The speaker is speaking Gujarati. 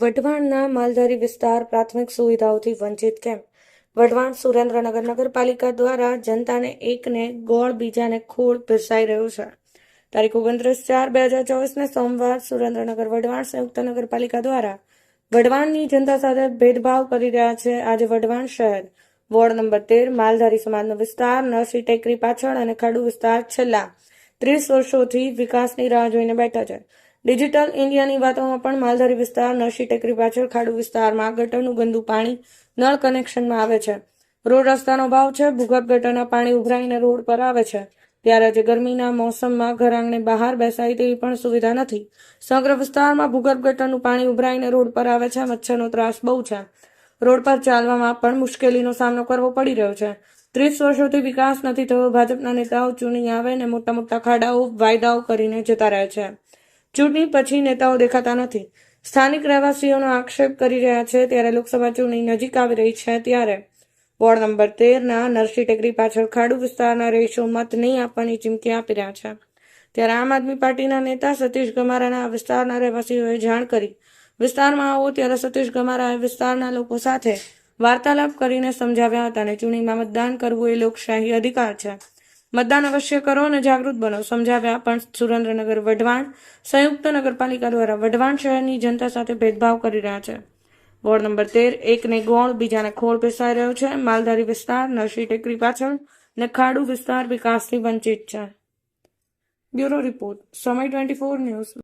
વઢવાણના માલધારી વિસ્તાર પ્રાથમિક સુવિધાઓથી વંચિત કેમ? વઢવાણ સુરેન્દ્રનગર નગરપાલિકા દ્વારા જનતાને એકને ગોળ, બીજાને ખોળ પીરસાઈ રહ્યું છે. તારીખ ઓગણત્રીસ ચાર બે હજાર ચોવીસને સોમવાર સુરેન્દ્રનગર વઢવાણ સંયુક્ત નગરપાલિકા દ્વારા વઢવાણની જનતા સાથે ભેદભાવ કરી રહ્યા છે. આજે વઢવાણ શહેર, વોર્ડ નંબર તેર, માલધારી સમાજનો વિસ્તાર નરસી ટેકરી પાછળ અને ખાડુ વિસ્તાર છેલ્લા ત્રીસ વર્ષોથી વિકાસની રાહ જોઈને બેઠા છે. ડિજિટલ ઇન્ડિયાની વાતોમાં પણ માલધારી વિસ્તાર નરસી ટેકરી પાછળ ખાડુ વિસ્તારમાં ગટરનું ગંદુ પાણી નળ કનેક્શનમાં આવે છે. રોડ રસ્તાનો ભાવ છે, ભૂગર્ભ ગટરના પાણી ઉભરાઈને રોડ પર આવે છે. ત્યારે આજે ગરમીના મોસમમાં ઘરાંગને બહાર બેસાય તેવી પણ સુવિધા નથી. સમગ્ર વિસ્તારમાં ભૂગર્ભ ગટરનું પાણી ઉભરાઈને રોડ પર આવે છે, મચ્છરનો ત્રાસ બહુ છે. રોડ પર ચાલવામાં પણ મુશ્કેલીનો સામનો કરવો પડી રહ્યો છે. ત્રીસ વર્ષોથી વિકાસ નથી થયો, ભાજપના નેતાઓ ચૂંટણી આવે ને મોટા મોટા ખાડાઓ વાયદાઓ કરીને જતા રહે છે. ચૂંટણી પછી નેતાઓ દેખાતા નથી. સ્થાનિક રહેવાસીઓનો આક્ષેપ કરી રહ્યા છે ત્યારે લોકસભા ચૂંટણી નજીક આવી રહી છે ત્યારે વોર્ડ નંબર તેરના નરસિંહ ટેકરી પાછળ ખાડુ વિસ્તારના રહીશો મત નહીં આપવાની ચીમકી આપી રહ્યા છે. ત્યારે આમ આદમી પાર્ટીના નેતા સતીશ ગમારાના વિસ્તારના રહેવાસીઓએ જાણ કરી. વિસ્તારમાં આવો ત્યારે સતીશ ગમારાએ વિસ્તારના લોકો સાથે વાર્તાલાપ કરીને સમજાવ્યા હતા અને ચૂંટણીમાં મતદાન કરવું એ લોકશાહી અધિકાર છે. મતદાન અવશ્ય કરો અને જાગૃત બનો. સમજાવ્યા પણ સુરેન્દ્રનગર વઢવાણ સંયુક્ત નગરપાલિકા દ્વારા વઢવાણ શહેરની જનતા સાથે ભેદભાવ કરી રહ્યા છે. વોર્ડ નંબર તેર, એકને ગોળ, બીજાને ખોળ પેસાઈ રહ્યો છે. માલધારી વિસ્તાર નરસી ટેકરી પાછળ ને ખાડુ વિસ્તાર વિકાસથી વંચિત છે. Bureau report, Samay twenty four news.